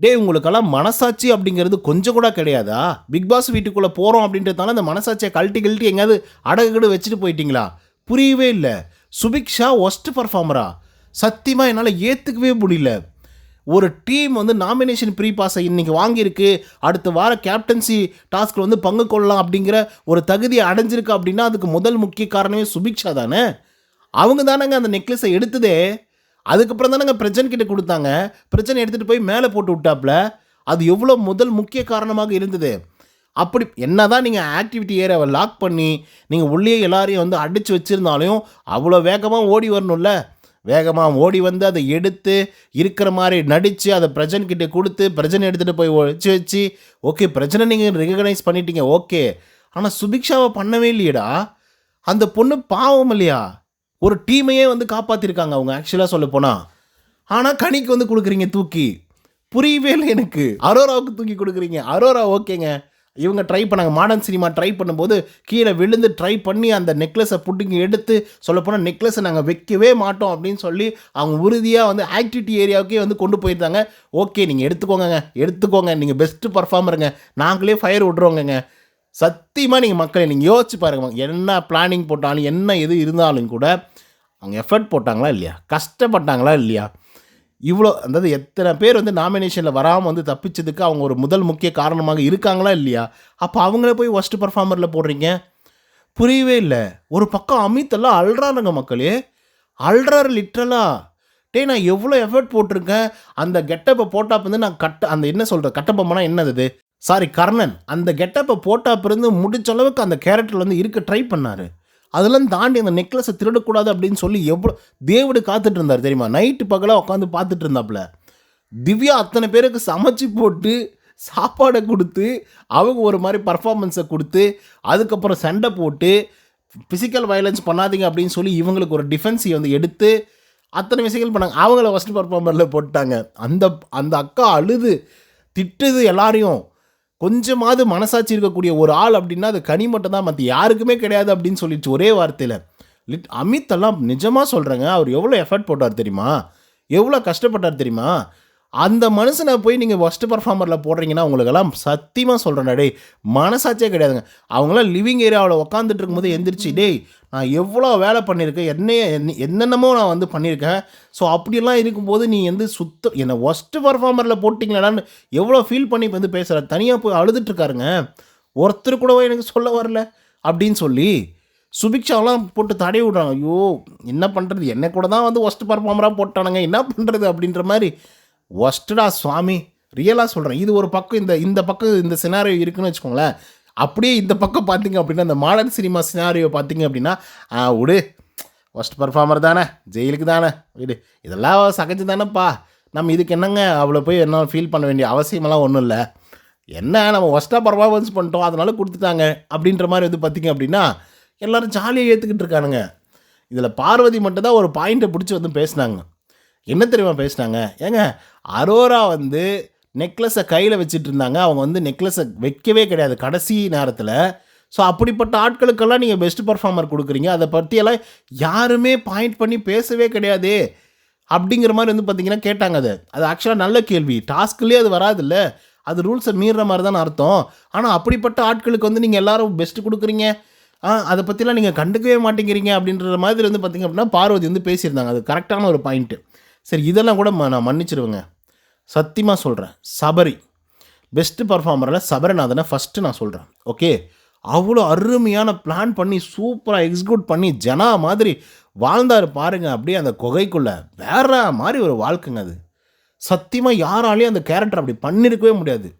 டேய் உங்களுக்கெல்லாம் மனசாட்சி அப்படிங்கிறது கொஞ்சம் கூட கிடையாதா? பிக் பாஸ் வீட்டுக்குள்ளே போகிறோம் அப்படின்றதால அந்த மனசாட்சியை கழட்டி கழட்டி எங்கேயாவது அடகுகடு வச்சுட்டு போயிட்டீங்களா? புரியவே இல்லை. சுபிக்ஷா ஒஸ்ட் பர்ஃபார்மரா சத்தியமாக என்னால் ஏற்றுக்கவே முடியல. ஒரு டீம் வந்து நாமினேஷன் ப்ரீ பாஸை இன்னைக்கு வாங்கியிருக்கு. அடுத்த வார கேப்டன்சி டாஸ்கில் வந்து பங்கு கொள்ளலாம் அப்படிங்கிற ஒரு தகுதியை அடைஞ்சிருக்கு அப்படின்னா அதுக்கு முதல் முக்கிய காரணமே சுபிக்ஷா தானே? அவங்க தானேங்க அந்த நெக்லஸை எடுத்ததே. அதுக்கப்புறம் தானேங்க பிரச்சனை கிட்ட கொடுத்தாங்க. பிரச்சனை எடுத்துகிட்டு போய் மேலே போட்டு விட்டாப்புல. அது எவ்வளோ முதல் முக்கிய காரணமாக இருந்தது. அப்படி என்ன தான் நீங்கள் ஆக்டிவிட்டி ஏரியாவை லாக் பண்ணி நீங்கள் உள்ளே எல்லாரையும் வந்து அடித்து வச்சுருந்தாலையும் அவ்வளோ வேகமாக ஓடி வரணும்ல. வேகமாக ஓடி வந்து அதை எடுத்து இருக்கிற மாதிரி நடித்து அதை பிரஜன் கிட்டே கொடுத்து பிரஜனை எடுத்துகிட்டு போய் வச்சு வச்சு ஓகே பிரச்சனை நீங்கள் ரெகனைஸ் பண்ணிட்டீங்க ஓகே ஆனால் சுபிக்ஷாவை பண்ணவே இல்லையடா. அந்த பொண்ணு பாவம் இல்லையா? ஒரு டீமையே வந்து காப்பாற்றிருக்காங்க அவங்க ஆக்சுவலாக சொல்ல போனால் ஆனால் கனிக்கு வந்து கொடுக்குறீங்க தூக்கி. புரியவே இல்லை எனக்கு. அரோராவுக்கு தூக்கி கொடுக்குறீங்க. அரோரா ஓகேங்க. இவங்க ட்ரை பண்ணாங்க. மாடர்ன் சினிமா ட்ரை பண்ணும்போது கீழே விழுந்து ட்ரை பண்ணி அந்த நெக்லஸை புட்டிங்க எடுத்து சொல்லப்போனால் நெக்லஸை நாங்கள் வைக்கவே மாட்டோம் அப்படின்னு சொல்லி அவங்க உறுதியாக வந்து ஆக்டிவிட்டி ஏரியாவுக்கே வந்து கொண்டு போயிருந்தாங்க. ஓகே நீங்கள் எடுத்துக்கோங்கங்க. எடுத்துக்கோங்க. நீங்கள் பெஸ்ட்டு பர்ஃபார்மருங்க நாங்களே ஃபயர் விட்ருவோங்கங்க சத்தியமாக நீங்கள் மக்களை நீங்கள் யோசிச்சு பாருங்க. என்ன பிளானிங் போட்டாலும் என்ன எது இருந்தாலும் கூட அவங்க எஃபர்ட் போட்டாங்களா இல்லையா? கஷ்டப்பட்டாங்களா இல்லையா? இவ்வளோ அதாவது எத்தனை பேர் வந்து நாமினேஷனில் வராமல் வந்து தப்பிச்சதுக்கு அவங்க ஒரு முதல் முக்கிய காரணமாக இருக்காங்களா இல்லையா? அப்போ அவங்கள போய் ஒஸ்ட் பர்ஃபார்மரில் போடுறீங்க. புரியவே இல்லை. ஒரு பக்கம் அமித் எல்லாம் அல்றானுங்க மக்களே. அல்றாரு லிட்ரலாக டேய் நான் எவ்வளோ எஃபர்ட் போட்டிருக்கேன். அந்த கெட்டப்பை போட்டாப் வந்து நான் கட்ட அந்த என்ன சொல்கிற கட்டப்பம்னா என்னது சாரி கர்ணன் அந்த கெட்டப்பை போட்டாப்பிருந்து முடிச்ச அளவுக்கு அந்த கேரக்டர் வந்து இருக்க ட்ரை பண்ணார். அதெல்லாம் தாண்டி அந்த நெக்லஸை திருடக்கூடாது அப்படின்னு சொல்லி எவ்வளோ தேவடு காத்துட்டு இருந்தார் தெரியுமா? நைட்டு பகலாக உட்காந்து பார்த்துட்டு இருந்தாப்புல. திவ்யா அத்தனை பேருக்கு சமைச்சு போட்டு சாப்பாடை கொடுத்து அவங்க ஒரு மாதிரி பர்ஃபார்மன்ஸை கொடுத்து அதுக்கப்புறம் சண்டை போட்டு ஃபிசிக்கல் வயலன்ஸ் பண்ணாதீங்க அப்படின்னு சொல்லி இவங்களுக்கு ஒரு டிஃபென்ஸை வந்து எடுத்து அத்தனை விஷயங்கள் பண்ணாங்க. அவங்கள ஃபஸ்ட் பர்ஃபார்மரில் போட்டாங்க அந்த அந்த அக்கா அழுது திட்டுது எல்லாரையும். கொஞ்சமாவது மனசாட்சி இருக்கக்கூடிய ஒரு ஆள் அப்படின்னா அது கனி மட்டும் தான் மற்ற யாருக்குமே கிடையாது அப்படின்னு சொல்லிடுச்சு ஒரே வார்த்தையில். லிட் அமித் எல்லாம் நிஜமாக சொல்கிறேங்க அவர் எவ்வளோ எஃபர்ட் போட்டார் தெரியுமா? எவ்வளோ கஷ்டப்பட்டார் தெரியுமா? அந்த மனுஷனை போய் நீங்கள் ஃபஸ்ட்டு பர்ஃபார்மரில் போடுறீங்கன்னா உங்களுக்கெல்லாம் சத்தியமாக சொல்கிறேன் டேய் மனசாட்சியே கிடையாதுங்க. அவங்களாம் லிவிங் ஏரியாவில் உட்காந்துட்டு இருக்கும்போது எந்திரிச்சு டேய் நான் எவ்வளோ வேலை பண்ணியிருக்கேன் என்னைய என்ன- என்னென்னமோ நான் வந்து பண்ணியிருக்கேன். ஸோ அப்படிலாம் இருக்கும்போது நீ வந்து சுத்த என்னை ஒஸ்ட்டு பர்ஃபார்மரில் போட்டிங்களான்னு எவ்வளோ ஃபீல் பண்ணி வந்து பேசுகிற தனியாக போய் அழுதுட்டுருக்காருங்க ஒருத்தர் கூடவோ எனக்கு சொல்ல வரல அப்படின்னு சொல்லி சுபிக்ஷாவெலாம் போட்டு தடை விடுறாங்க. ஐயோ என்ன பண்ணுறது என்னை கூட தான் வந்து ஒஸ்ட் பர்ஃபார்மராக போட்டானுங்க. என்ன பண்ணுறது அப்படின்ற மாதிரி ஒஸ்டடா சுவாமி. ரியலாக சொல்கிறேன் இது ஒரு பக்கம் இந்த இந்த பக்கம் இந்த சினாரியோ இருக்குன்னு வச்சுக்கோங்களேன். அப்படியே இந்த பக்கம் பார்த்தீங்க அப்படின்னா இந்த மாடர்ன் சினிமா சினாரியோ பார்த்தீங்க அப்படின்னா விடு. ஒஸ்ட் பர்ஃபார்மர் தானே. ஜெயிலுக்கு தானே. விடு. இதெல்லாம் சகஜம் தானேப்பா. நம்ம இதுக்கு என்னங்க அவ்வளோ போய் என்ன ஃபீல் பண்ண வேண்டிய அவசியமெல்லாம் ஒன்றும் இல்லை. என்ன நம்ம ஒஸ்ட்டாக பர்ஃபார்மன்ஸ் பண்ணிட்டோம் அதனால கொடுத்துட்டாங்க அப்படின்ற மாதிரி வந்து பார்த்தீங்க அப்படின்னா எல்லாரும் ஜாலியாக ஏற்றுக்கிட்டு இருக்கானுங்க. இதில் பார்வதி மட்டும் தான் ஒரு பாயிண்ட்டை பிடிச்சி வந்து பேசினாங்க. என்ன தெரியுமா பேசினாங்க? ஏங்க அரோரா வந்து நெக்லஸை கையில் வச்சுட்டு இருந்தாங்க அவங்க வந்து நெக்லஸை வைக்கவே கிடையாது கடைசி நேரத்தில். ஸோ அப்படிப்பட்ட ஆட்களுக்கெல்லாம் நீங்கள் பெஸ்ட் பர்ஃபார்மர் கொடுக்குறீங்க. அதை பற்றியெல்லாம் யாருமே பாயிண்ட் பண்ணி பேசவே கிடையாதே. அப்படிங்கிற மாதிரி வந்து பார்த்தீங்கன்னா கேட்டாங்க அது. அது ஆக்சுவலாக நல்ல கேள்வி. டாஸ்க்லேயே அது வராதுல்ல. அது ரூல்ஸை மீறுற மாதிரி தான் அர்த்தம். ஆனால் அப்படிப்பட்ட ஆட்களுக்கு வந்து நீங்கள் எல்லோரும் பெஸ்ட்டு கொடுக்குறீங்க. ஆ அதை பற்றிலாம் நீங்கள் கண்டுக்கவே மாட்டேங்கிறீங்க அப்படின்ற மாதிரி வந்து பார்த்தீங்க அப்படின்னா பார்வதி வந்து பேசியிருந்தாங்க. அது கரெக்டான ஒரு பாயிண்ட்டு சரி இதெல்லாம் கூட ம- நான் மன்னிச்சிடுவேங்க சத்தியமாக சொல்கிறேன் சபரி. பெஸ்ட்டு பர்ஃபார்மரில் சபரிநாதனை ஃபஸ்ட்டு நான் சொல்கிறேன் ஓகே அவ்வளோ அருமையான பிளான் பண்ணி சூப்பராக எக்ஸிக்யூட் பண்ணி ஜனா மாதிரி வாழ்ந்தார் பாருங்க அப்படியே அந்த குகைக்குள்ளே. வேற மாதிரி ஒரு வாழ்க்கைங்க அது. சத்தியமாக யாராலையும் அந்த கேரக்டர் அப்படி பண்ணியிருக்கவே முடியாது.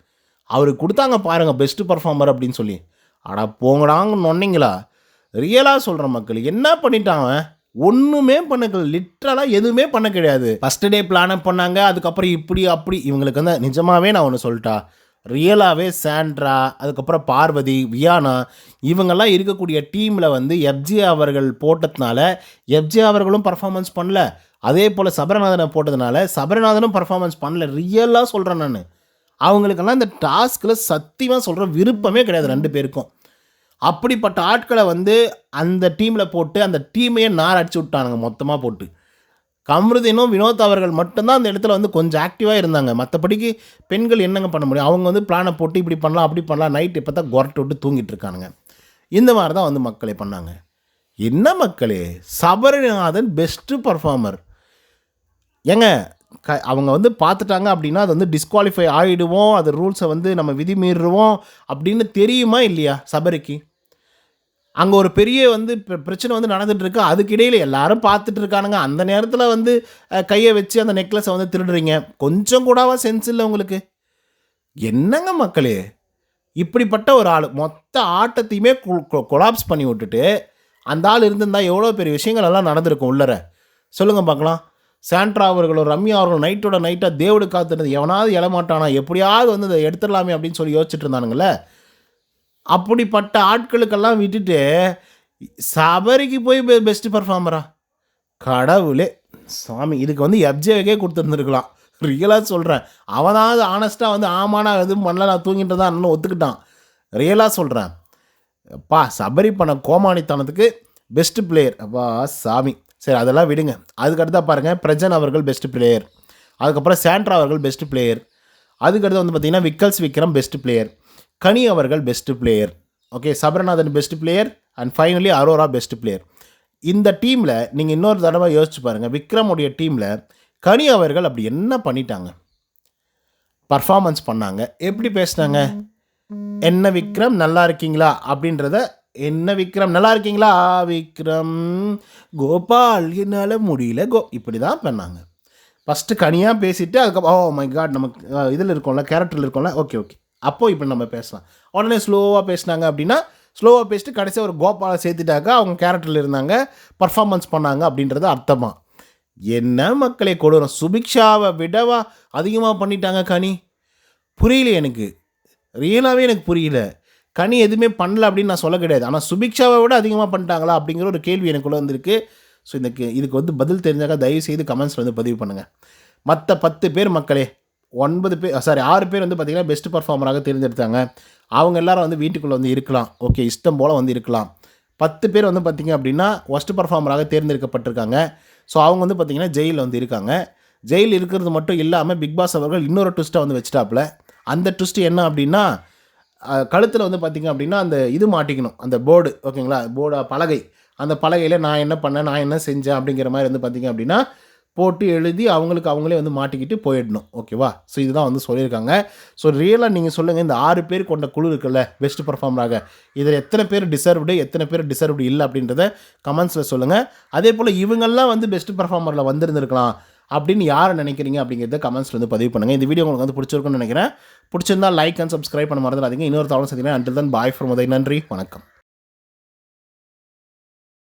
அவருக்கு கொடுத்தாங்க பாருங்க பெஸ்ட்டு பர்ஃபார்மர் அப்படின்னு சொல்லி. ஆனால் போங்கடாங்கன்னு சொன்னீங்களா ரியலாக சொல்கிற மக்கள் என்ன பண்ணிட்டான் அவன்? ஒன்றுமே பண்ண லிட்ரலாக எதுவுமே பண்ண கிடையாது. ஃபஸ்ட் டே பிளானை பண்ணாங்க. அதுக்கப்புறம் இப்படி அப்படி. இவங்களுக்கு வந்து நிஜமாகவே நான் ஒன்று சொல்லிட்டா. ரியலாகவே சாண்ட்ரா அதுக்கப்புறம் பார்வதி வியானா இவங்கெல்லாம் இருக்கக்கூடிய டீமில் வந்து எஃப்ஜி அவர்கள் போட்டதுனால எஃப்ஜி அவர்களும் பர்ஃபார்மன்ஸ் பண்ணல. அதே போல் சபரநாதனை போட்டதுனால சபரநாதனும் பர்ஃபார்மன்ஸ் பண்ணல. ரியலாக சொல்கிறேன் நான். அவங்களுக்கெல்லாம் இந்த டாஸ்கில் சத்தியமாக சொல்கிற விருப்பமே கிடையாது ரெண்டு பேருக்கும். அப்படிப்பட்ட ஆட்களை வந்து அந்த டீமில் போட்டு அந்த டீமையே நார் அடிச்சு விட்டானுங்க மொத்தமாக போட்டு. கம்ருதீனும் வினோத் அவர்கள் மட்டும்தான் அந்த இடத்துல வந்து கொஞ்சம் ஆக்டிவாக இருந்தாங்க. மற்றபடிக்கு பெண்கள் என்னங்க பண்ண முடியும்? அவங்க வந்து பிளானை போட்டு இப்படி பண்ணலாம் அப்படி பண்ணலாம் நைட் இப்போ தான் குரட்டு விட்டு தூங்கிட்டு இருக்கானுங்க. இந்த மாதிரி தான் வந்து மக்களே பண்ணாங்க. என்ன மக்களே? சபரிநாதன் பெஸ்ட்டு பர்ஃபார்மர் ஏங்க க அவங்க வந்து பார்த்துட்டாங்க அப்படின்னா அது வந்து டிஸ்குவாலிஃபை ஆகிடுவோம் அது ரூல்ஸை வந்து நம்ம விதி மீறுவோம் அப்படின்னு தெரியுமா இல்லையா சபரிக்கு? அங்கே ஒரு பெரிய வந்து பிரச்சனை வந்து நடந்துகிட்ருக்கு அதுக்கிடையில் எல்லாரும் பார்த்துட்டு இருக்கானுங்க அந்த நேரத்தில் வந்து கையை வச்சு அந்த நெக்லஸை வந்து திருடுறீங்க. கொஞ்சம் கூடவா சென்ஸ் இல்லை உங்களுக்கு? என்னங்க மக்களே? இப்படிப்பட்ட ஒரு ஆள் மொத்த ஆட்டத்தையுமே கொலாப்ஸ் பண்ணி விட்டுட்டு அந்த ஆள் இருந்திருந்தா எவ்வளோ பெரிய விஷயங்கள் எல்லாம் நடந்திருக்கும் உள்ளர? சொல்லுங்கள் பார்க்கலாம். சாண்ட்ரா அவர்களோ ரம்யா அவர்களோ நைட்டோட நைட்டாக தேவடு காத்துனது எவனாவது எழமாட்டானா? எப்படியாவது வந்து இதை எடுத்துடலாமே அப்படின்னு சொல்லி யோசிச்சுட்டு இருந்தானுங்களே அப்படிப்பட்ட ஆட்களுக்கெல்லாம் விட்டுட்டு சபரிக்கு போய் பெஸ்ட்டு பர்ஃபார்மரா கடவுளே. சாமி இதுக்கு வந்து எப்ஜேக்கே கொடுத்துருந்துருக்கலாம். ரியலாக சொல்கிறேன் அவனாவது ஆனஸ்ட்டாக வந்து ஆமாண்ணா எதுவும் பண்ணல நான் தூங்கிட்டு தான் இன்னும் ஒத்துக்கிட்டான் ரியலாக சொல்கிறேன் அப்பா சபரி பண்ண கோமாளித்தனத்துக்கு பெஸ்ட்டு பிளேயர் அப்பா சாமி. சரி அதெல்லாம் விடுங்க. அதுக்கடுத்தா பாருங்கள் பிரஜன் அவர்கள் பெஸ்ட்டு பிளேயர் அதுக்கப்புறம் சாண்ட்ரா அவர்கள் பெஸ்ட்டு பிளேயர் அதுக்கடுத்து வந்து பார்த்தீங்கன்னா விக்கல்ஸ் விக்ரம் பெஸ்ட்டு பிளேயர் கனி அவர்கள் best player okay Sabaranathan best player and finally Aurora best player இந்த டீமில் நீங்கள் இன்னொரு தடவை யோசிச்சு பாருங்கள் விக்ரமுடைய டீமில் கனி அவர்கள் அப்படி என்ன பண்ணிட்டாங்க? பர்ஃபார்மன்ஸ் பண்ணாங்க. எப்படி பேசுனாங்க? என்ன விக்ரம் நல்லா இருக்கீங்களா? அப்படின்றத என்ன விக்ரம் நல்லா இருக்கீங்களா? விக்ரம் கோபால் என்னால் முடியல. கோ இப்படி தான் பண்ணாங்க ஃபஸ்ட்டு கனியாக பேசிவிட்டு அதுக்கப்புறம் ஓ oh மை காட் நமக்கு இதில் இருக்கோம்ல கேரக்டரில் இருக்கோம்ல ஓகே ஓகே அப்போது இப்போ நம்ம பேசலாம். உடனே ஸ்லோவாக பேசினாங்க அப்படின்னா ஸ்லோவாக பேசிட்டு கடைசியாக ஒரு கோபாலை சேர்த்துட்டாக்கா அவங்க கேரக்டரில் இருந்தாங்க பர்ஃபார்மன்ஸ் பண்ணாங்க அப்படின்றது அர்த்தமாக என்ன மக்களே கொடூரம். சுபிக்ஷாவை விடவா அதிகமாக பண்ணிட்டாங்க கனி? புரியல எனக்கு. ரியலாகவே எனக்கு புரியல. கனி எதுவுமே பண்ணல அப்படின்னு நான் சொல்ல கிடையாது. ஆனால் சுபிக்ஷாவை விட அதிகமாக பண்ணிட்டாங்களா அப்படிங்கிற ஒரு கேள்வி எனக்குள்ளே வந்திருக்கு. ஸோ இந்த கே- இதுக்கு வந்து பதில் தெரிஞ்சாக்கா தயவு செய்து கமெண்ட்ஸில் வந்து பதிவு பண்ணுங்கள் மற்ற பத்து பேர் மக்களே ஒன்பது பேர் சாரி ஆறு பேர் வந்து பார்த்திங்கன்னா பெஸ்ட் பர்ஃபார்மராக தேர்ந்தெடுத்தாங்க. அவங்க எல்லாரும் வந்து வீட்டுக்குள்ளே வந்து இருக்கலாம். ஓகே இஷ்டம் போல் வந்து இருக்கலாம். பத்து பேர் வந்து பார்த்திங்க அப்படின்னா ஒஸ்ட் பர்ஃபார்மராக தேர்ந்தெடுக்கப்பட்டிருக்காங்க. ஸோ அவங்க வந்து பார்த்திங்கன்னா ஜெயிலில் வந்து இருக்காங்க. ஜெயில் இருக்கிறது மட்டும் இல்லாமல் பிக் பாஸ் அவர்கள் இன்னொரு ட்விஸ்ட்டை வந்து வச்சுட்டாப்புல. அந்த ட்விஸ்ட் என்ன அப்படின்னா கழுத்தில் வந்து பார்த்திங்க அப்படின்னா அந்த இது மாட்டிக்கணும். அந்த போர்டு ஓகேங்களா போர்டு பலகை. அந்த பலகையில் நான் என்ன பண்ணேன்? நான் என்ன செஞ்சேன்? அப்படிங்கிற மாதிரி வந்து பார்த்திங்க அப்படின்னா போட்டு எழுதி அவங்களுக்கு அவங்களே வந்து மாட்டிக்கிட்டு போயிடணும். ஓகேவா? ஸோ இதுதான் வந்து சொல்லியிருக்காங்க. ஸோ ரியலாக நீங்கள் சொல்லுங்கள் இந்த ஆறு பேர் கொண்ட குழு இருக்குல்ல பெஸ்ட் பர்ஃபார்மராக இதில் எத்தனை பேர் டிசர்வ்டு எத்தனை பேர் டிசர்வ்டு இல்லை அப்படின்றத கமெண்ட்ஸில் சொல்லுங்கள் அதே போல் இவங்கெல்லாம் வந்து பெஸ்ட் பர்ஃபார்மரில் வந்திருந்திருக்கலாம் அப்படின்னு யாரை நினைக்கிறீங்க அப்படிங்கிறத கமெண்ட்ஸில் வந்து பதிவு பண்ணுங்கள் இந்த வீடியோ உங்களுக்கு வந்து பிடிச்சிருக்குன்னு நினைக்கிறேன். பிடிச்சிருந்தா லைக் அண்ட் சப்ஸ்கிரைப் பண்ண மறந்துடாதீங்க. இன்னொரு தவணை சந்திங்கன்னா அண்டில் தான் பாய் ஃப்ரம் உதய் நன்றி. வணக்கம்.